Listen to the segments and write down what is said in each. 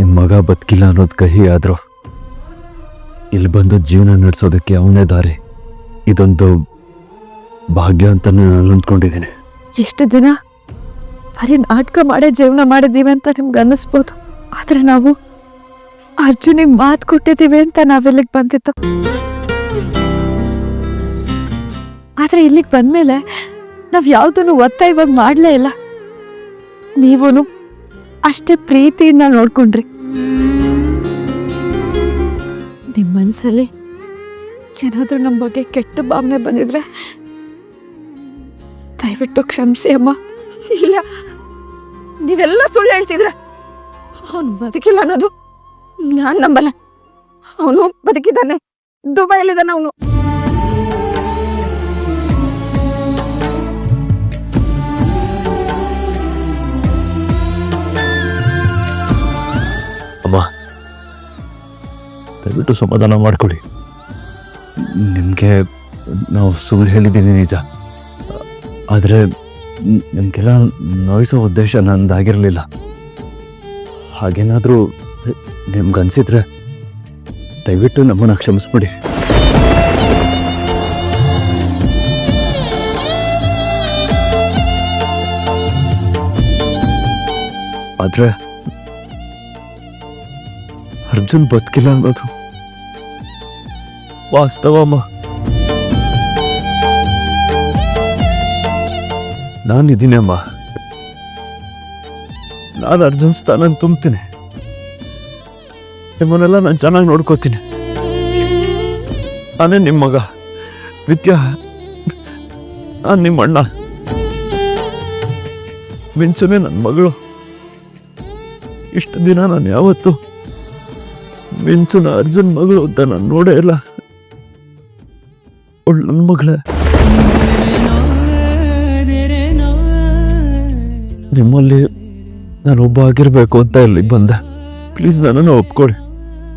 ನಿಮ್ಮ ಮಗ ಬದುಕಿಲ್ಲ ಅನ್ನೋದು ಕಹಿ ಆದರೂ ಇಲ್ಲಿ ಬಂದು ಜೀವನ ನಡೆಸೋದಕ್ಕೆ ಅವನೇ ದಾರಿ. ಇದೊಂದು ಭಾಗ್ಯ ಅಂತ ನಾನು ಅಂದ್ಕೊಂಡಿದ್ದೀನಿ. ಎಷ್ಟು ದಿನ? ಬರೀ ನಾಟಕ ಮಾಡೇ ಜೀವನ ಮಾಡಿದ್ದೀವಿ ಅಂತ ನಿಮ್ಗೆ ಅನ್ನಿಸ್ಬೋದು. ಆದರೆ ನಾವು ಅರ್ಜುನಿಗೆ ಮಾತು ಕೊಟ್ಟಿದ್ದೀವಿ ಅಂತ ನಾವಿಲ್ಲಿಗೆ ಬಂದಿತ್ತು ಆದರೆ ಇಲ್ಲಿಗೆ ಬಂದಮೇಲೆ ನಾವು ಯಾವುದನ್ನು ಒತ್ತಾಯವಾಗಿ ಮಾಡಲೇ ಇಲ್ಲ. ನೀವೂ ಅಷ್ಟೇ ಪ್ರೀತಿಯಿಂದ ನೋಡ್ಕೊಂಡ್ರಿ. ನಿಮ್ಮ ಮನಸ್ಸಲ್ಲಿ ಏನಾದರೂ ನಮ್ಮ ಬಗ್ಗೆ ಕೆಟ್ಟ ಭಾವನೆ ಬಂದಿದ್ರೆ ದಯವಿಟ್ಟು ಕ್ಷಮಿಸಿ ಅಮ್ಮ. ಇಲ್ಲ, ನೀವೆಲ್ಲ ಸುಳ್ಳು ಹೇಳ್ತಿದ್ರ ಅವನು ಬದುಕಿಲ್ಲ ಅನ್ನೋದು ನಾನು ನಂಬಲ್ಲ. ಅವನು ಬದುಕಿದ್ದಾನೆ. ದುಬೈಲಿದ್ದಾನೆ ಅವನು. ದಯವಿಟ್ಟು ಸಮಾಧಾನ ಮಾಡ್ಕೊಳ್ಳಿ. ನಿಮಗೆ ನಾವು ಸುಳ್ಳು ಹೇಳಿದ್ದೀನಿ ನಿಜ. ಆದರೆ ನಿಮಗೆಲ್ಲ ನೋಯಿಸೋ ಉದ್ದೇಶ ನನ್ನದಾಗಿರಲಿಲ್ಲ ಹಾಗೇನಾದರೂ ನಿಮ್ಗನ್ಸಿದ್ರೆ ದಯವಿಟ್ಟು ನಮ್ಮನ್ನು ಕ್ಷಮಿಸ್ಬಿಡಿ. ಆದರೆ ಅರ್ಜುನ್ ಬದುಕಿಲ್ಲ ಅನ್ನೋದು ವಾಸ್ತವಮ್ಮ. ನಾನಿದ್ದೀನಿ ಅಮ್ಮ ನಾನು ಅರ್ಜುನ್ ಸ್ಥಾನ ತುಂಬ್ತೀನಿ. ನಿಮ್ಮನ್ನೆಲ್ಲ ನಾನು ಚೆನ್ನಾಗಿ ನೋಡ್ಕೋತೀನಿ. ನಾನೇ ನಿಮ್ಮ ಮಗ. ವಿದ್ಯಾ, ನಾನು ನಿಮ್ಮ ಅಣ್ಣ. ಮಿಂಚುನೆ ನನ್ನ ಮಗಳು. ಇಷ್ಟು ದಿನ ನಾನು ಯಾವತ್ತು ಮಿಂಚುನ ಅರ್ಜುನ್ ಮಗಳು ಅಂತ ನಾನು ನೋಡೇ ಇಲ್ಲ. ಅವಳು ನನ್ನ ಮಗಳ. ನಿಮ್ಮಲ್ಲಿ ನಾನು ಒಬ್ಬ ಆಗಿರ್ಬೇಕು ಅಂತ ಇಲ್ಲಿ ಬಂದೆ. ಪ್ಲೀಸ್ ನನ್ನನ್ನು ಒಪ್ಕೊಳ್ಳಿ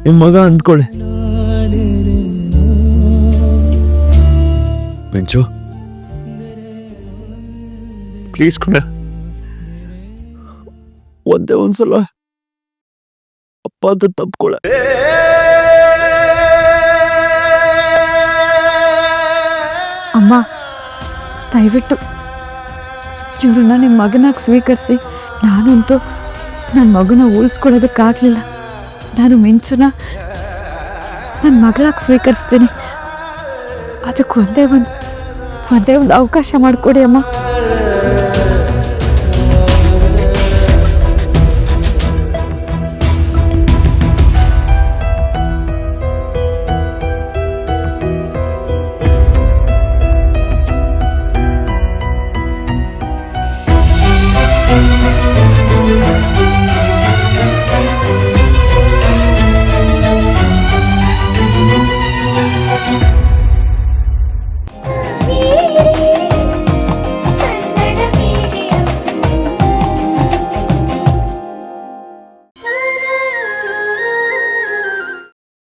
ನಿಮ್ಮ ಮಗ ಅಂದ್ಕೊಳ್ಳಿ. ಮಿಂಚು. ಪ್ಲೀಸ್ ಕೊನೆ. ಒಂದೇ ಒಂದ್ಸಲ ಅಪ್ಪ ಅಂತ ತಪ್ಕೊಳ್ಳೆ ದಯವಿಟ್ಟು ಇವ್ರನ್ನ ನಿಮ್ಮ ಮಗನಾಗಿ ಸ್ವೀಕರಿಸಿ. ನಾನಂತೂ ನನ್ನ ಮಗನ ಉಳಿಸ್ಕೊಳ್ಳೋದಕ್ಕಾಗಲಿಲ್ಲ. ನಾನು ಮಿಂಚುನ ನನ್ನ ಮಗಳಾಗಿ ಸ್ವೀಕರಿಸ್ತೀನಿ. ಅದಕ್ಕೆ ಒಂದೇ ಒಂದು ಒಂದೇ ಒಂದು ಅವಕಾಶ ಮಾಡಿಕೊಡಿ ಅಮ್ಮ.